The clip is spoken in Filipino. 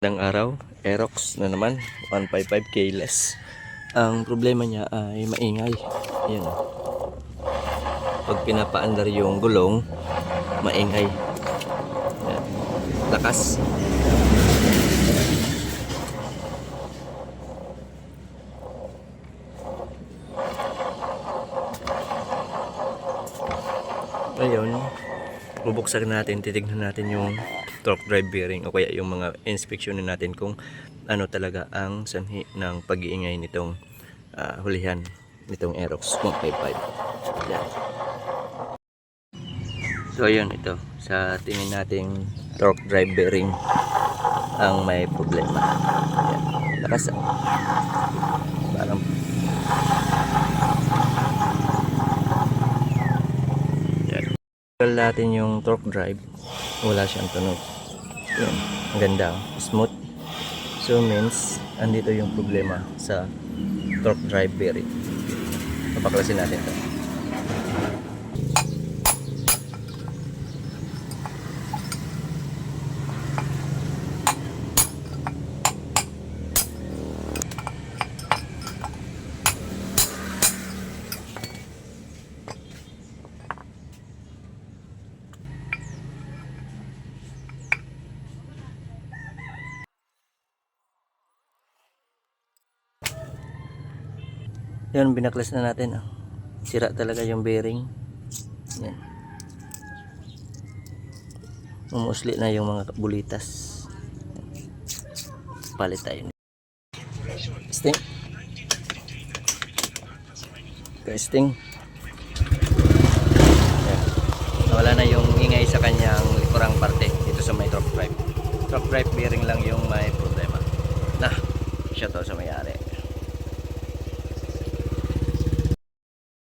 Magandang araw, Aerox na naman, 155 keyless. Ang problema niya ay maingay. Ayan. Pag pinapaandar yung gulong, maingay. Ayan. Lakas. Ngayon, bubuksan natin, titignan natin yung torque drive bearing o kaya yung mga inspection natin kung ano talaga ang sanhi ng pag-iingay nitong ah, hulihan nitong Aerox 155. Yan. So ayun ito sa tingin nating torque drive bearing ang may problema. Yan. Lakas ah. Parang Yan. Natin yung torque drive. Wala siyang tunog. Yan. Ang ganda. Smooth. So means, andito yung problema sa torque drive bearing. Papaklasin natin to. Yan, binaklas na natin. ah. Sira talaga yung bearing. Yan. Umusli na yung mga bulitas. Palit tayo. Sting. Sting. Yan. Nawala na yung ingay sa kanyang likurang parte dito sa may drop drive. Drop drive bearing lang yung may problema. Na, siya to sa may-ari.